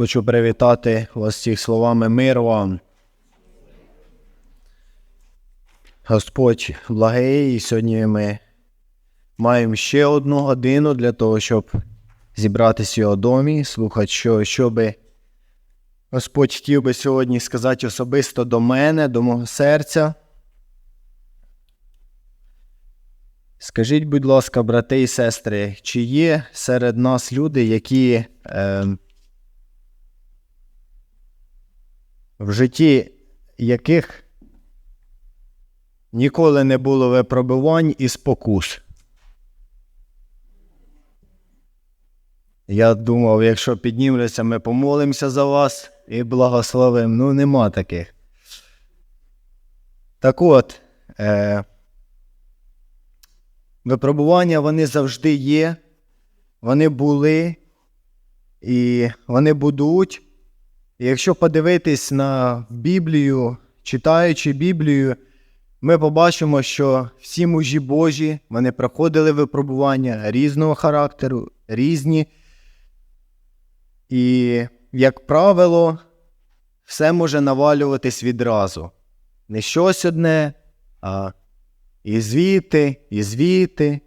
Хочу привітати вас всіх словами мир вам. Господь благий, і сьогодні ми маємо ще одну годину для того, щоб зібратися його домі, слухати, що, що би Господь хотів би сьогодні сказати особисто до мене, до мого серця. Скажіть, будь ласка, брати і сестри, чи є серед нас люди, які е, в житті яких ніколи не було випробувань і спокус? Я думав, якщо піднімемося, ми помолимося за вас і благословимо. Ну, нема таких. Так от, е, випробування вони завжди є, вони були і вони будуть. Якщо подивитись на Біблію, читаючи Біблію, ми побачимо, що всі мужі Божі вони проходили випробування різного характеру, різні. І, як правило, все може навалюватись відразу. Не щось одне, а і звідти, і звідти,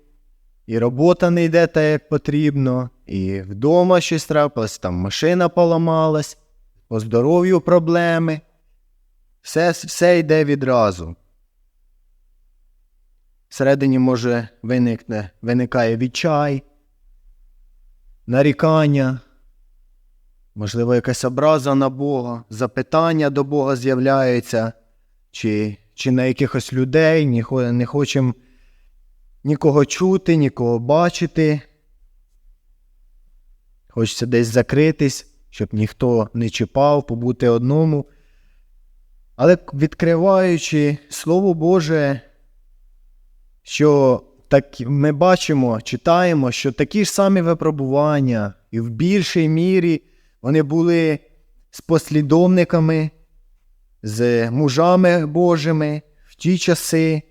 і робота не йде так, як потрібно, і вдома щось трапилось, там машина поламалась, по здоров'ю проблеми. Все, все йде відразу. Всередині може виникне, виникає відчай, нарікання, можливо, якась образа на Бога, запитання до Бога з'являються, чи, чи на якихось людей, не, хочемо нікого чути, нікого бачити. Хочеться десь закритись, щоб ніхто не чіпав, побути одному. Але відкриваючи Слово Боже, що так ми бачимо, читаємо, що такі ж самі випробування, і в більшій мірі вони були з послідовниками, з мужами Божими в ті часи,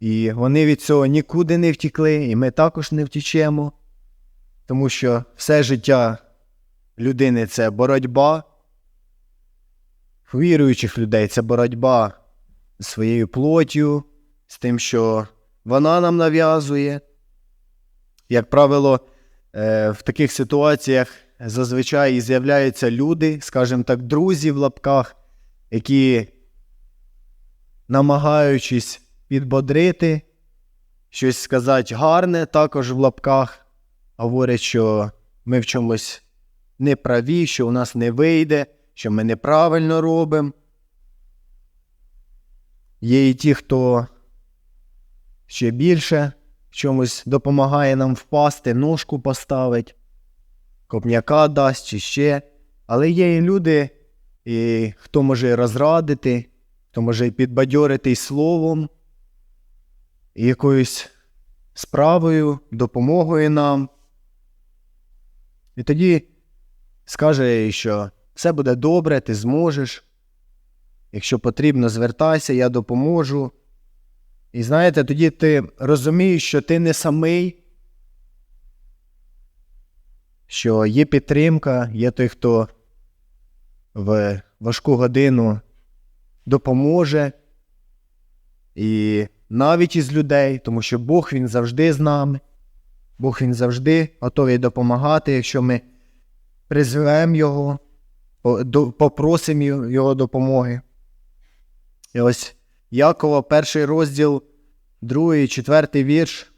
і вони від цього нікуди не втікли, і ми також не втічемо, тому що все життя людини це боротьба. Віруючих людей це боротьба з своєю плоттю, з тим, що вона нам нав'язує. Як правило, е, в таких ситуаціях зазвичай і з'являються люди, скажімо так, друзі в лапках, які, намагаючись підбодрити, щось сказати гарне, також в лапках, говорять, що ми в чомусь неправі, що у нас не вийде, що ми неправильно робимо. Є і ті, хто ще більше чомусь допомагає нам впасти, ножку поставить, копняка дасть чи ще. Але є і люди, і хто може розрадити, хто може підбадьорити словом, якоюсь справою, допомогою нам. І тоді скаже, їй, що все буде добре, ти зможеш. Якщо потрібно, звертайся, я допоможу. І знаєте, тоді ти розумієш, що ти не самий, що є підтримка, є той, хто в важку годину допоможе. І навіть із людей, тому що Бог він завжди з нами. Бог він завжди готовий допомагати, якщо ми призвемо Його, попросимо Його- допомоги. І ось Якова, перший розділ, другий, четвертий вірш.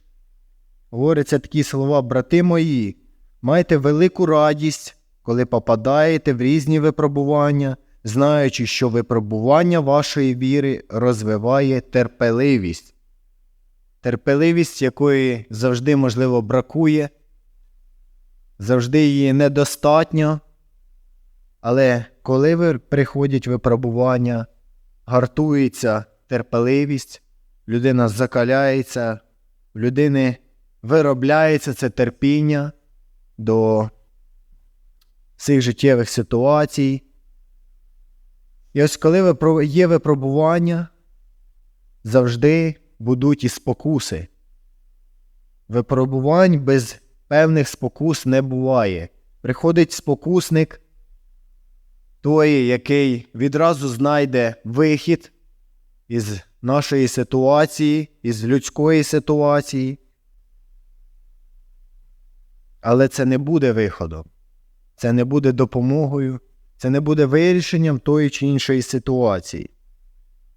Говоряться такі слова, брати мої, майте велику радість, коли попадаєте в різні випробування, знаючи, що випробування вашої віри розвиває терпеливість. Терпеливість, якої завжди, можливо, бракує, завжди її недостатньо. Але коли приходять випробування, гартується терпеливість, людина закаляється, в людини виробляється це терпіння до цих життєвих ситуацій. І ось коли є випробування, завжди будуть і спокуси. Випробувань без певних спокус не буває. Приходить спокусник, той, який відразу знайде вихід із нашої ситуації, із людської ситуації. Але це не буде виходом, це не буде допомогою, це не буде вирішенням тої чи іншої ситуації.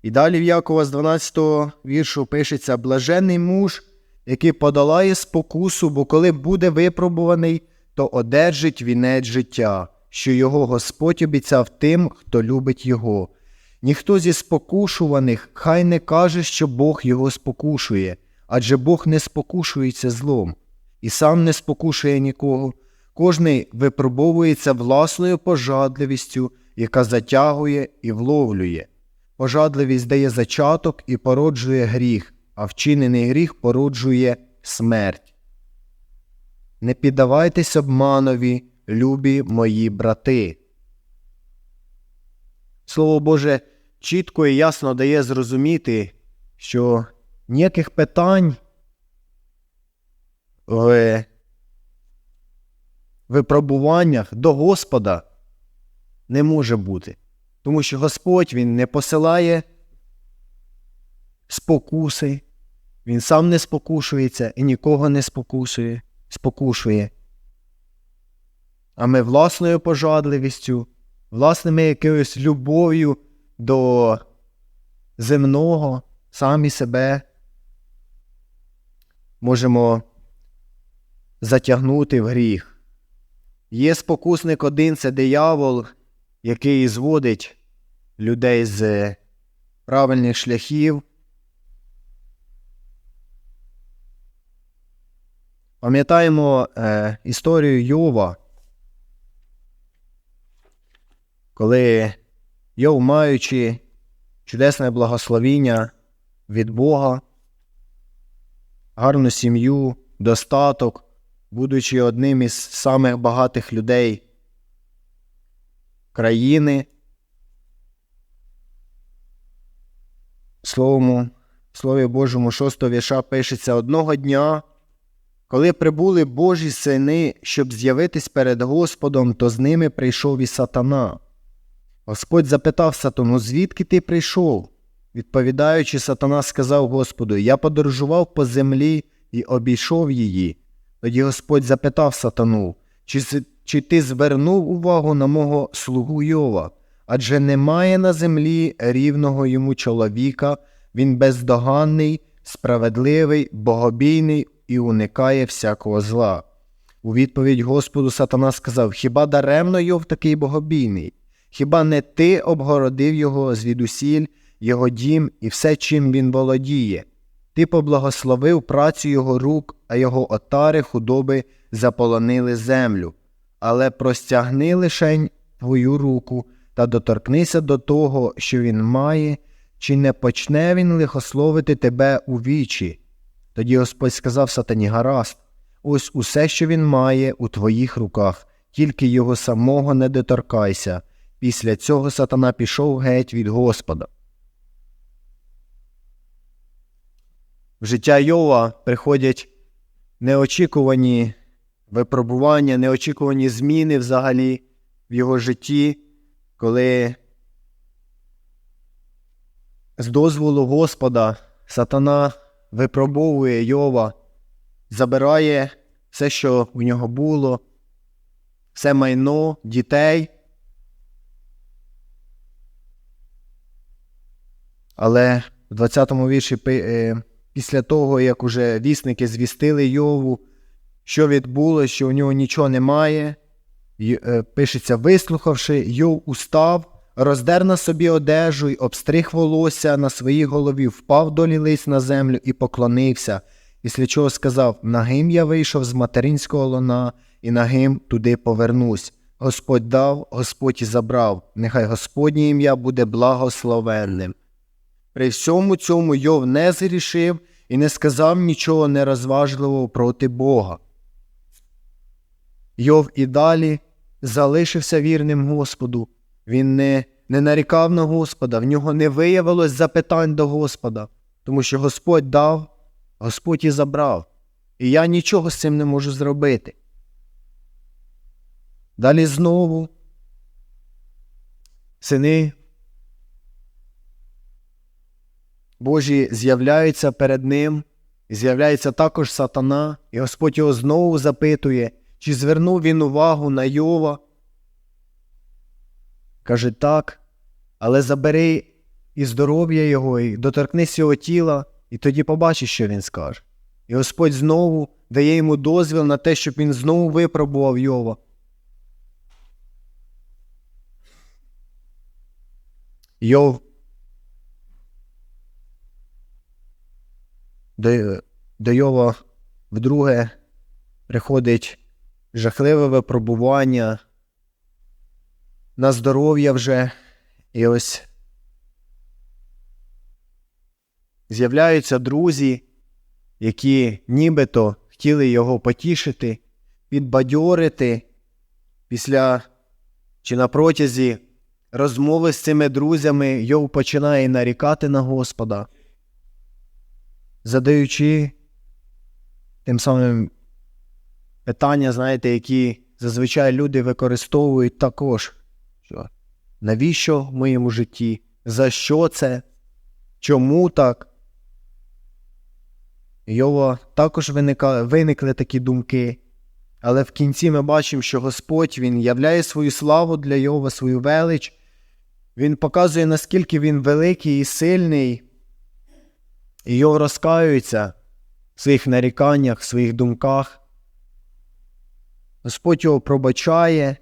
І далі в Якова з 12 віршу пишеться блажений муж, який подолає спокусу, бо коли буде випробуваний, то одержить вінець життя, що його Господь обіцяв тим, хто любить його. Ніхто зі спокушуваних хай не каже, що Бог його спокушує, адже Бог не спокушується злом, і сам не спокушує нікого. Кожний випробовується власною пожадливістю, яка затягує і вловлює. Пожадливість дає зачаток і породжує гріх, а вчинений гріх породжує смерть. Не піддавайтесь обманові, любі мої брати. Слово Боже чітко і ясно дає зрозуміти, що ніяких питань в випробуваннях до Господа не може бути. Тому що Господь Він не посилає спокуси, Він сам не спокушується і нікого не спокушує, спокушує. А ми власною пожадливістю, власними якоюсь любов'ю до земного, самі себе можемо затягнути в гріх. Є спокусник один це диявол, який зводить людей з правильних шляхів. Пам'ятаємо е, історію Йова, коли Йов, маючи чудесне благословіння від Бога, гарну сім'ю, достаток, будучи одним із самих багатих людей країни. Словому, Слові Божому, 6 вірша пишеться одного дня, коли прибули Божі сини, щоб з'явитись перед Господом, то з ними прийшов і сатана. Господь запитав сатану, звідки ти прийшов? Відповідаючи, сатана сказав Господу: Я подорожував по землі і обійшов її. Тоді Господь запитав сатану, чи, чи ти звернув увагу на мого слугу Йова? Адже немає на землі рівного йому чоловіка, він бездоганний, справедливий, богобійний і уникає всякого зла. У відповідь Господу сатана сказав: Хіба даремно Йов такий богобійний? Хіба не ти обгородив його звідусіль, його дім і все, чим він володіє? Ти поблагословив працю його рук, а його отари худоби заполонили землю. Але простягни лишень твою руку та доторкнися до того, що він має, чи не почне він лихословити тебе у вічі. Тоді Господь сказав сатані гаразд, ось усе, що він має, у твоїх руках, тільки його самого не доторкайся. Після цього сатана пішов геть від Господа. В життя Йова приходять неочікувані випробування, неочікувані зміни взагалі в його житті, коли з дозволу Господа сатана випробовує Йова, забирає все, що в нього було, все майно, дітей. Але в 20-му вірші після того, як уже вісники звістили Йову, що відбулося, що у нього нічого немає, пишеться, вислухавши, Йов устав, роздер на собі одежу й обстриг волосся на своїй голові, впав долі лист на землю і поклонився, після чого сказав: Нагим я вийшов з материнського лона, і нагим туди повернусь. Господь дав, Господь і забрав, нехай Господнє ім'я буде благословенним. При всьому цьому Йов не зрішив і не сказав нічого нерозважливого проти Бога. Йов і далі залишився вірним Господу. Він не не нарікав на Господа, в нього не виявилось запитань до Господа, тому що Господь дав, Господь і забрав. І я нічого з цим не можу зробити. Далі знову сини Божі з'являються перед ним, з'являється також сатана, і Господь його знову запитує, чи звернув він увагу на Йова. Каже так, але забери і здоров'я його, і доторкнись його тіла, і тоді побачиш, що він скаже. І Господь знову дає йому дозвіл на те, щоб він знову випробував Йова. Йов до, до Йова вдруге приходить жахливе випробування на здоров'я вже. І ось з'являються друзі, які нібито хотіли його потішити, підбадьорити після чи на протязі розмови з цими друзями Йов починає нарікати на Господа, задаючи тим самим питання, знаєте, які зазвичай люди використовують також. Що? Навіщо в моєму житті? За що це? Чому так? Йова також виника, виникли такі думки. Але в кінці ми бачимо, що Господь Він являє свою славу для Йова, свою велич. Він показує, наскільки він великий і сильний. І Йов розкаюється в своїх наріканнях, в своїх думках. Господь його пробачає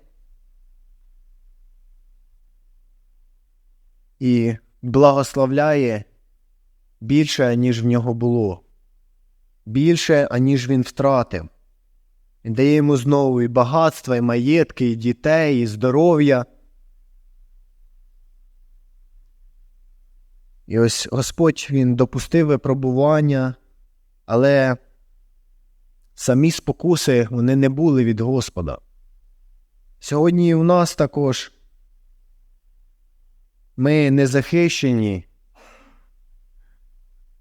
і благословляє більше, ніж в нього було, більше, аніж він втратив. Він дає йому знову і багатства, і маєтки, і дітей, і здоров'я. І ось Господь Він допустив випробування, але самі спокуси вони не були від Господа. Сьогодні і у нас також ми не захищені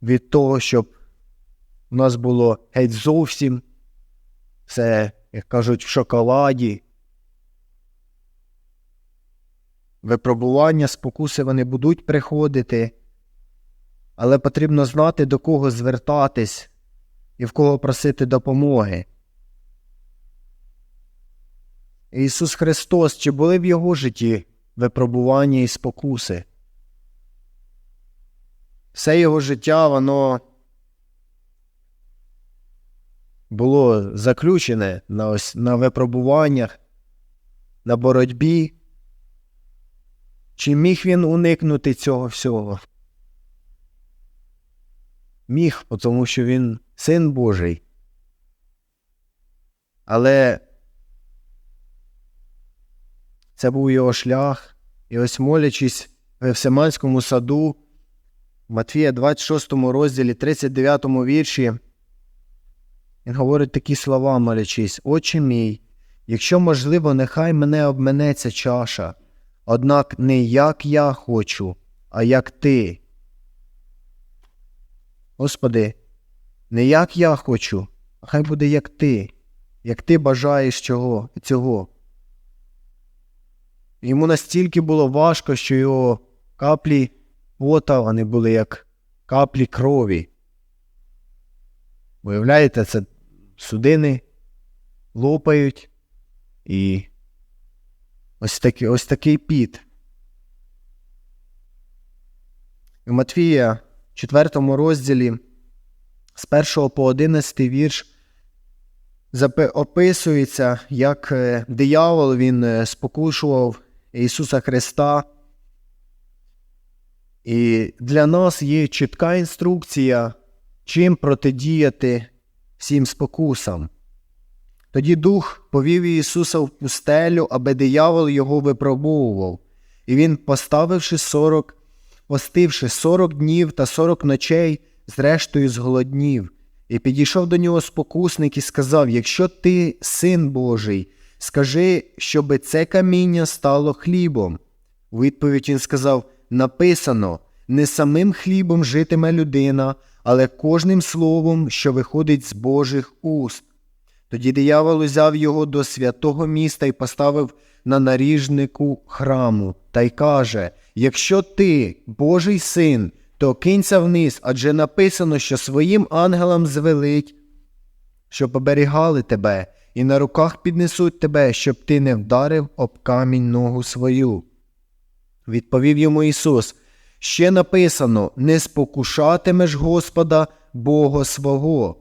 від того, щоб у нас було геть зовсім все, як кажуть, в шоколаді. Випробування, спокуси вони будуть приходити, але потрібно знати, до кого звертатись і в кого просити допомоги. Ісус Христос, чи були в Його житті випробування і спокуси? Все його життя, воно було заключене на, ось, на випробуваннях, на боротьбі. Чи міг він уникнути цього всього? Міг, тому що він син Божий. Але це був його шлях. І ось молячись в Евсиманському саду, в Матфія 26 розділі, 39 вірші, він говорить такі слова, молячись, Отче мій, якщо можливо, нехай мене обменеться чаша, однак не як я хочу, а як ти. Господи, не як я хочу, а хай буде як ти, як ти бажаєш чого, цього. Йому настільки було важко, що його каплі пота, вони були як каплі крові. Уявляєте, це судини лопають і ось такий, ось такий піт. У Матвія, 4 розділі, з 1 по 11 вірш, описується, як е, диявол він е, спокушував Ісуса Христа. І для нас є чітка інструкція, чим протидіяти всім спокусам. Тоді Дух повів Ісуса в пустелю, аби диявол його випробовував, і він, поставивши сорок, постивши сорок днів та сорок ночей, зрештою зголоднів, і підійшов до нього спокусник і сказав: Якщо ти син Божий, скажи, щоби це каміння стало хлібом. У відповідь він сказав: Написано, не самим хлібом житиме людина, але кожним словом, що виходить з Божих уст. Тоді диявол узяв його до святого міста і поставив на наріжнику храму, та й каже: Якщо ти, Божий син, то кинься вниз, адже написано, що своїм ангелам звелить, щоб оберігали тебе, і на руках піднесуть тебе, щоб ти не вдарив об камінь ногу свою. Відповів йому Ісус: Ще написано: не спокушатимеш Господа Бога свого.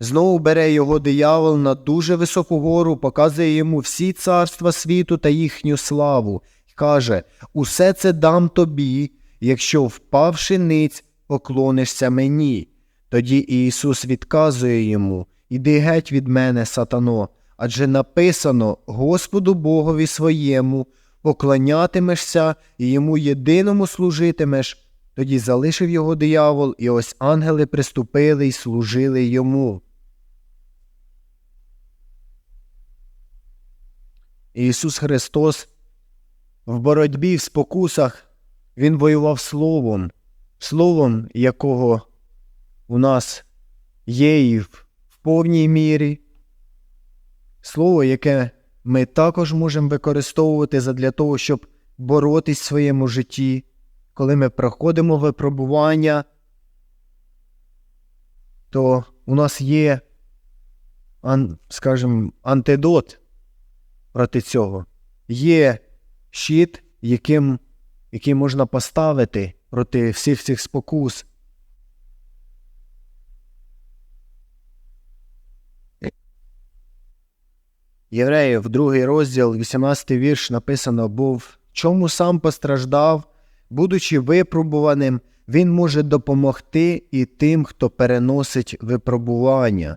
Знову бере його диявол на дуже високу гору, показує йому всі царства світу та їхню славу, і каже: Усе це дам тобі, якщо впавши ниць, поклонишся мені. Тоді Ісус відказує йому: Іди геть від мене, сатано, адже написано Господу Богові своєму, поклонятимешся і йому єдиному служитимеш. Тоді залишив його диявол, і ось ангели приступили й служили йому. Ісус Христос в боротьбі в спокусах Він воював Словом, Словом, якого у нас є і в повній мірі, Слово, яке ми також можемо використовувати задля того, щоб боротись в своєму житті, коли ми проходимо випробування, то у нас є, скажімо, антидот проти цього. Є щит, яким, який можна поставити проти всіх цих спокус. Євреїв, другий розділ, 18 вірш написано, був чому сам постраждав, будучи випробуваним, він може допомогти і тим, хто переносить випробування.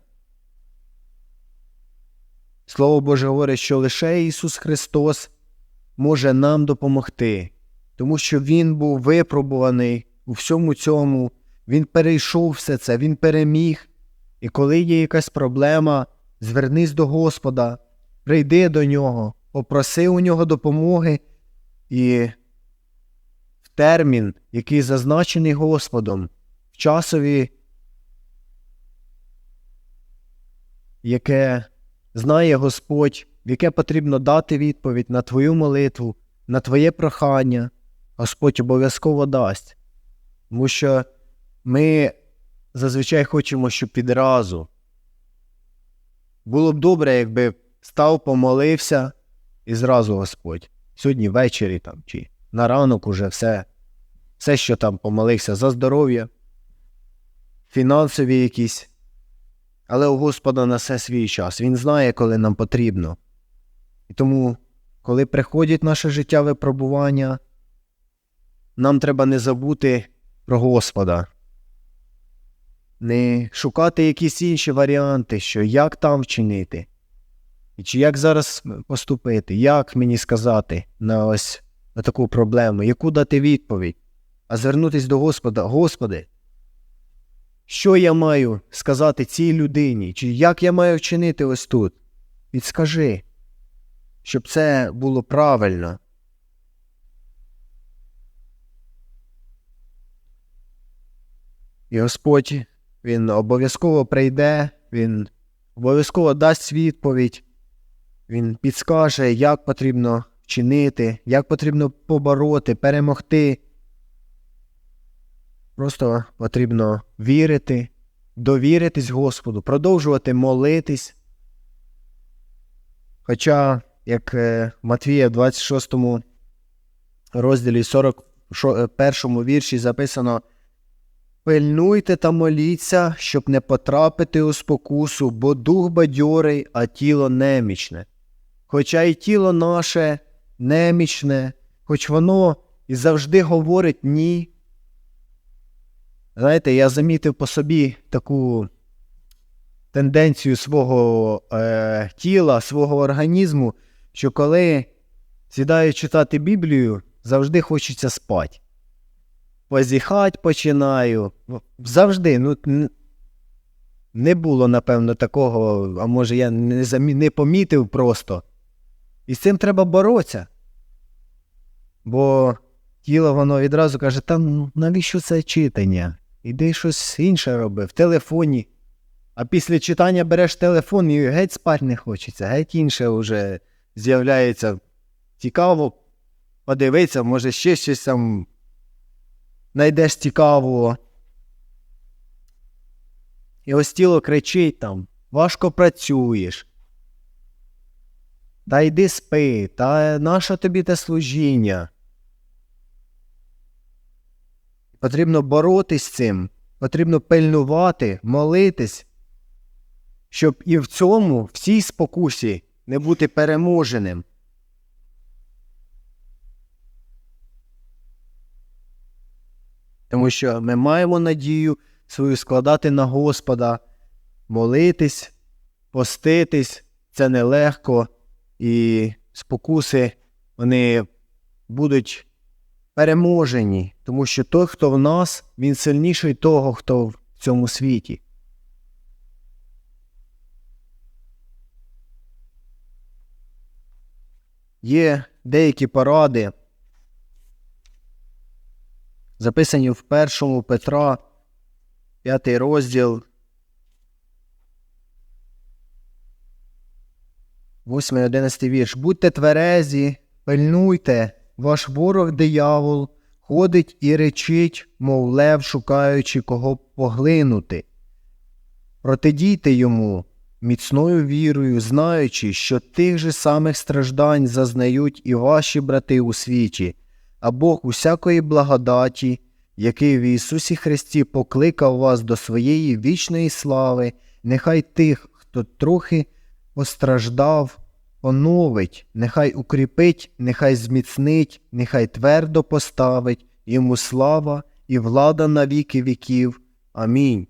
Слово Боже говорить, що лише Ісус Христос може нам допомогти, тому що Він був випробуваний у всьому цьому, Він перейшов все це, Він переміг. І коли є якась проблема, звернись до Господа, прийди до нього, попроси у нього допомоги і в термін, який зазначений Господом, в часові, яке знає Господь, в яке потрібно дати відповідь на твою молитву, на твоє прохання, Господь обов'язково дасть. Тому що ми зазвичай хочемо, щоб відразу. Було б добре, якби став, помолився і зразу Господь. Сьогодні ввечері там чи на ранок уже все, все, що там помолився за здоров'я, фінансові якісь. Але у Господа на все свій час. Він знає, коли нам потрібно. І тому, коли приходять наше життя випробування, нам треба не забути про Господа, не шукати якісь інші варіанти, що як там вчинити, чи як зараз поступити, як мені сказати на ось на таку проблему, яку дати відповідь, а звернутися до Господа, Господи, що я маю сказати цій людині, чи як я маю вчинити ось тут? Підскажи, щоб це було правильно. І Господь Він обов'язково прийде, Він обов'язково дасть відповідь, Він підскаже, як потрібно вчинити, як потрібно побороти, перемогти. Просто потрібно вірити, довіритись Господу, продовжувати молитись. Хоча, як Матвія в 26 розділі 41 вірші записано Пильнуйте та моліться, щоб не потрапити у спокусу, бо дух бадьорий, а тіло немічне. Хоча й тіло наше немічне, хоч воно і завжди говорить ні. Знаєте, я замітив по собі таку тенденцію свого е, тіла, свого організму, що коли сідаю читати Біблію, завжди хочеться спати. Позіхать починаю. Завжди. ну, Не було, напевно, такого, а може я не, замі... не помітив просто. І з цим треба боротися. Бо тіло воно відразу каже, та навіщо це читання? Іди щось інше роби в телефоні. А після читання береш телефон і геть спать не хочеться, геть інше вже з'являється цікаво подивитися, може ще щось там знайдеш цікавого. І ось тіло кричить там, важко працюєш. Та йди спи, та нащо тобі те служіння? Потрібно боротись з цим, потрібно пильнувати, молитись, щоб і в цьому, в цій спокусі, не бути переможеним. Тому що ми маємо надію свою складати на Господа, молитись, поститись, це нелегко, і спокуси вони будуть переможені, тому що той, хто в нас, він сильніший того, хто в цьому світі. Є деякі поради, записані в першому Петра, п'ятий розділ, восьмий одинадцятий вірш. Будьте тверезі, пильнуйте, ваш ворог диявол ходить і речить, мов лев, шукаючи кого поглинути. Протидійте йому міцною вірою, знаючи, що тих же самих страждань зазнають і ваші брати у світі, а Бог усякої благодаті, який в Ісусі Христі покликав вас до своєї вічної слави, нехай тих, хто трохи постраждав, оновить, нехай укріпить, нехай зміцнить, нехай твердо поставить, йому слава і влада на віки віків. Амінь.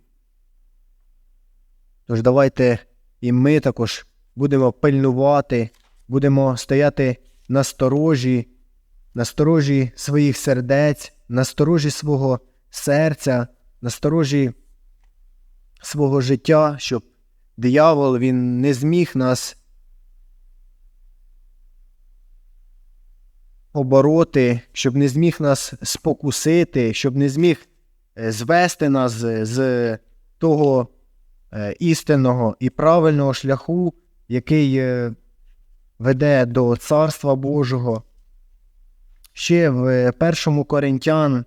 Тож давайте і ми також будемо пильнувати, будемо стояти на сторожі, на сторожі своїх сердець, на сторожі свого серця, на сторожі свого життя, щоб диявол він не зміг нас побороти, щоб не зміг нас спокусити, щоб не зміг е, звести нас з, з того е, істинного і правильного шляху, який е, веде до Царства Божого. Ще в першому Коринтян,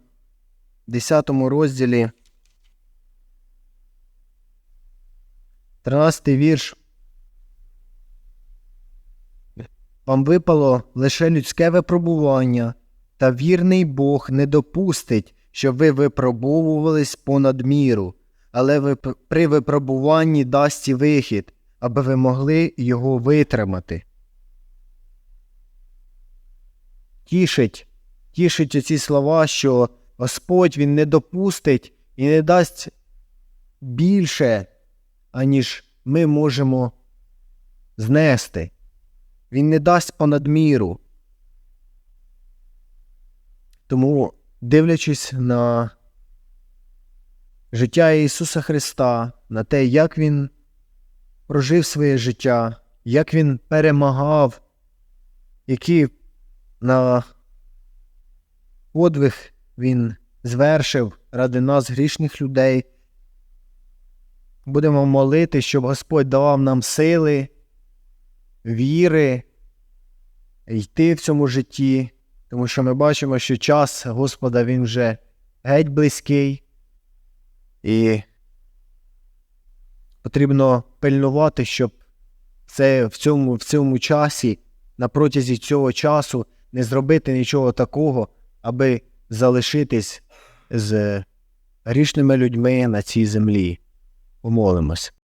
10 розділі, 13 вірш. Вам випало лише людське випробування, та вірний Бог не допустить, щоб ви випробовувались понад міру, але ви при випробуванні дасть вихід, аби ви могли його витримати. Тішить, тішить оці слова, що Господь Він не допустить і не дасть більше, аніж ми можемо знести. Він не дасть понад міру. Тому, дивлячись на життя Ісуса Христа, на те, як Він прожив своє життя, як Він перемагав, які на подвиг Він звершив ради нас, грішних людей. Будемо молити, щоб Господь давав нам сили, віри йти в цьому житті, тому що ми бачимо, що час Господа він вже геть близький, і потрібно пильнувати, щоб це в цьому, в цьому часі, на протязі цього часу, не зробити нічого такого, аби залишитись з грішними людьми на цій землі. Помолимось.